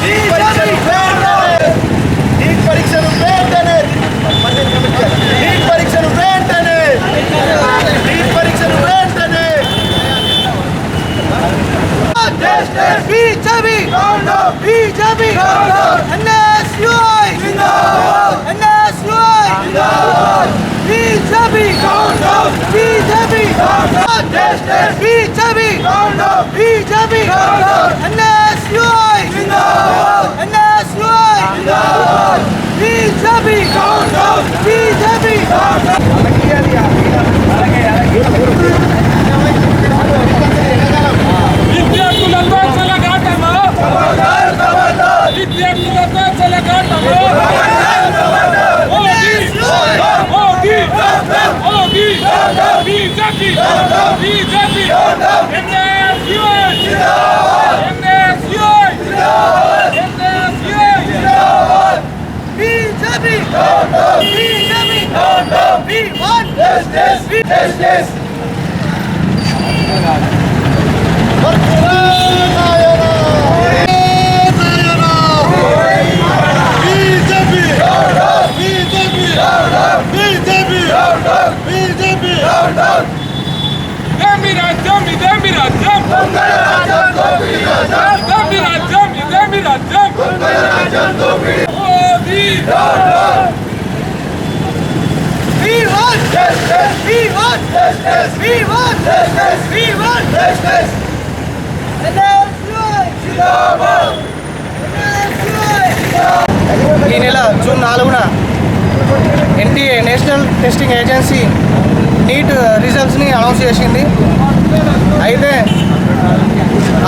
Neat పరీక్షలు వెంటనే NEET పరీక్షలు వెంటనే నీట్ పరీక్షలు వెంటనే BJP BJP NSUI NSUI BJP BJP BJP BJP NSUI NSUI BJP BJP విద్యార్థులతో చెలగాటము విద్యార్థులతో చెలగాటము Modi Kes kes. Dön bir adam, dön bir adam. Dön bir adam, dön bir adam. Dön bir adam, dön bir adam. ఈ నెల June నాలుగున NTA national testing agency NEET రిజల్ట్స్ని announce చేసింది. అయితే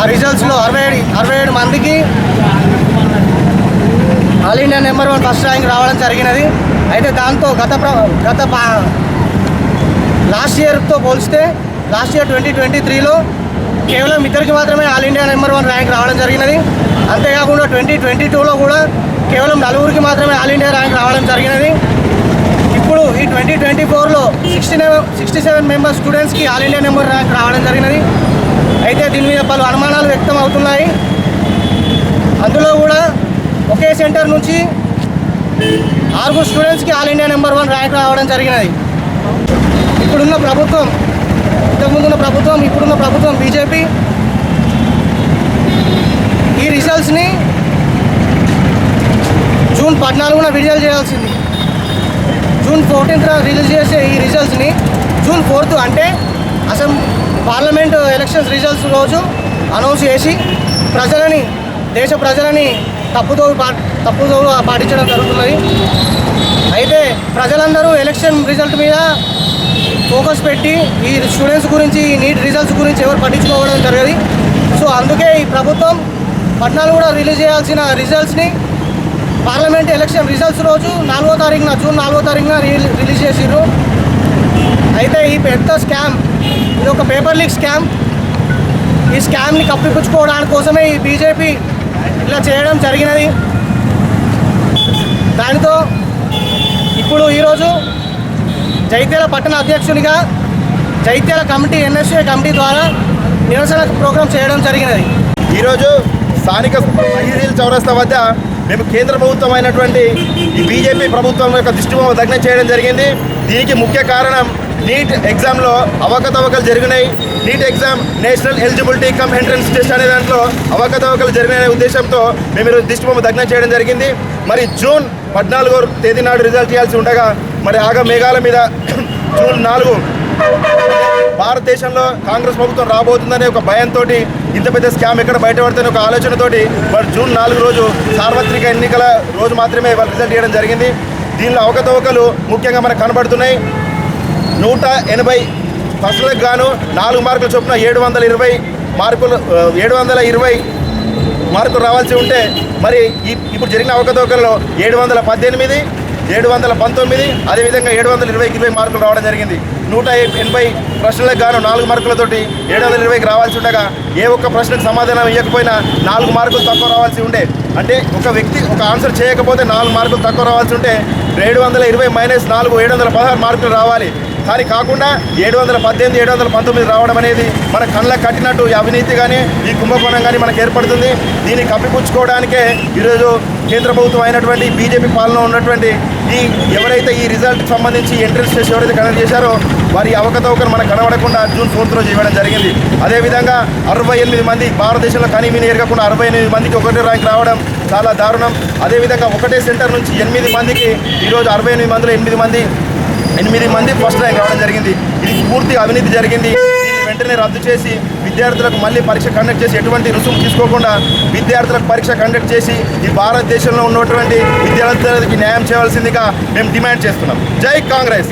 ఆ రిజల్ట్స్లో అరవై ఏడు అరవై ఏడు మందికి all India number one first rank రావడం జరిగినది. అయితే దాంతో గత ప్ర గత లాస్ట్ ఇయర్తో పోలిస్తే లాస్ట్ ఇయర్ ట్వంటీ ట్వంటీ త్రీలో కేవలం ఇద్దరికి మాత్రమే all India number one rank రావడం జరిగినది. అంతేకాకుండా ట్వంటీ ట్వంటీ టూలో కూడా కేవలం నలుగురికి మాత్రమే ఆల్ ఇండియా ర్యాంక్ రావడం జరిగినది. ఇప్పుడు ఈ ట్వంటీ ట్వంటీ ఫోర్లో సిక్స్టీ సిక్స్టీ సెవెన్ మెంబర్ స్టూడెంట్స్కి ఆల్ ఇండియా నెంబర్ ర్యాంక్ రావడం జరిగినది. అయితే దీని మీద పలు అనుమానాలు వ్యక్తం అవుతున్నాయి. అందులో కూడా ఒకే సెంటర్ నుంచి ఆరుగురు స్టూడెంట్స్కి all India number one rank రావడం జరిగినది. ఇప్పుడున్న ప్రభుత్వం ఇంతకుముందున్న ప్రభుత్వం ఇప్పుడున్న ప్రభుత్వం బీజేపీ. ఈ రిజల్ట్స్ని జూన్ పద్నాలుగున విడుదల చేయాల్సింది. జూన్ ఫోర్టీన్త్ రిలీజ్ చేసే ఈ రిజల్ట్స్ని జూన్ ఫోర్త్ అంటే అసెం పార్లమెంట్ ఎలక్షన్స్ రిజల్ట్స్ రోజు అనౌన్స్ చేసి ప్రజలని దేశ ప్రజలని తప్పుదో పా పాటించడం జరుగుతున్నది. అయితే ప్రజలందరూ ఎలక్షన్ రిజల్ట్ మీద ఫోకస్ పెట్టి ఈ స్టూడెంట్స్ గురించి ఈ నీట్ రిజల్ట్స్ గురించి ఎవరు పట్టించుకోవడం జరగదు. సో అందుకే ఈ ప్రభుత్వం పట్టణాలు కూడా రిలీజ్ చేయాల్సిన రిజల్ట్స్ని పార్లమెంట్ ఎలక్షన్ రిజల్ట్స్ రోజు నాలుగో తారీఖున జూన్ నాలుగో తారీఖున రిలీజ్ చేసిర్రు. అయితే ఈ పెద్ద స్కామ్ ఇది ఒక పేపర్ లీక్ స్కామ్. ఈ స్కామ్ని కప్పిపుచ్చుకోవడానికి కోసమే ఈ బీజేపీ ఇలా చేయడం జరిగినది. దానితో ఇప్పుడు ఈరోజు జైత్యాల పట్టణ అధ్యక్షునిగా జైత్యాల కమిటీ ఎన్ఎస్ఏ కమిటీ ద్వారా నిరసన ప్రోగ్రాం చేయడం జరిగినది. ఈరోజు స్థానిక మహిళల చౌరస్తా వద్ద మేము కేంద్ర ప్రభుత్వం అయినటువంటి ఈ బీజేపీ ప్రభుత్వం యొక్క దిష్టిబొమ్మ దగ్నం చేయడం జరిగింది. దీనికి ముఖ్య కారణం నీట్ ఎగ్జామ్లో అవకతవకలు జరిగినాయి. NEET exam national eligibility cum entrance test అనే దాంట్లో అవకతవకలు జరిగిన ఉద్దేశంతో మేము ఈరోజు దిష్టిబొమ్మ దగ్నం చేయడం జరిగింది. మరి జూన్ పద్నాలుగో తేదీ నాడు రిజల్ట్ ఇవ్వాల్సి ఉండగా మరి ఆగ మేఘాల మీద జూన్ నాలుగు భారతదేశంలో కాంగ్రెస్ ప్రభుత్వం రాబోతుందనే ఒక భయంతో ఇంత పెద్ద స్కామ్ ఎక్కడ బయటపడుతుందనే ఒక ఆలోచనతోటి వారు జూన్ నాలుగు రోజు సార్వత్రిక ఎన్నికల రోజు మాత్రమే వాళ్ళు రిజల్ట్ ఇవ్వడం జరిగింది. దీనిలో అవకతవకలు ముఖ్యంగా మనకు కనబడుతున్నాయి. నూట ఎనభై ఫస్ట్లకు గాను నాలుగు మార్కుల చొప్పున ఏడు వందల ఇరవై మార్కులు ఏడు వందల ఇరవై మార్కులు రావాల్సి ఉంటే మరి ఇప్పుడు జరిగిన అవకతవకల్లో ఏడు వందల పద్దెనిమిది ఏడు వందల పంతొమ్మిది అదేవిధంగా ఏడు వందల ఇరవైకి ఇరవై మార్కులు రావడం జరిగింది. నూట ఎనభై ప్రశ్నలకు గాను నాలుగు మార్కులతోటి ఏడు వందల ఇరవైకి రావాల్సి ఉండగా ఏ ఒక్క ప్రశ్నకు సమాధానం ఇవ్వకపోయినా నాలుగు మార్కులు తక్కువ రావాల్సి ఉండే అంటే ఒక వ్యక్తి ఒక ఆన్సర్ చేయకపోతే నాలుగు మార్కులు తక్కువ రావాల్సి ఉంటే ఏడు వందల ఇరవై మైనస్ నాలుగు ఏడు వందల పదహారు మార్కులు రావాలి. కానీ కాకుండా ఏడు వందల పద్దెనిమిది ఏడు వందల పంతొమ్మిది రావడం అనేది మన కళ్ళకు కట్టినట్టు ఈ అవినీతి కానీ ఈ కుంభకోణం కానీ మనకు ఏర్పడుతుంది. దీన్ని కప్పిపుచ్చుకోవడానికే ఈరోజు కేంద్ర ప్రభుత్వం అయినటువంటి బీజేపీ పాలన ఉన్నటువంటి ఈ ఎవరైతే ఈ రిజల్ట్ సంబంధించి ఎంట్రన్స్ టెస్ట్ ఎవరైతే కండక్ట్ చేశారో వారి అవకతవకలు మనకు కనబడకుండా జూన్ ఫోర్త్ రోజు ఇవ్వడం జరిగింది. అదేవిధంగా అరవై ఎనిమిది మంది భారతదేశంలో కనీమీని ఎరగకుండా అరవై ఎనిమిది మందికి ఒకటే ర్యాంక్ రావడం చాలా దారుణం. అదేవిధంగా ఒకటే సెంటర్ నుంచి ఎనిమిది మందికి ఈరోజు అరవై ఎనిమిది మందిలో ఎనిమిది మంది ఎనిమిది మంది ఫస్ట్ ర్యాంక్ రావడం జరిగింది. ఇది పూర్తి అవినీతి జరిగింది. వెంటనే రద్దు చేసి విద్యార్థులకు మళ్ళీ పరీక్ష కండక్ట్ చేసి ఎటువంటి రుసుము తీసుకోకుండా విద్యార్థులకు పరీక్ష కండక్ట్ చేసి ఈ భారతదేశంలో ఉన్నటువంటి విద్యార్థులకి న్యాయం చేయవలసిందిగా మేము డిమాండ్ చేస్తున్నాం. జై కాంగ్రెస్!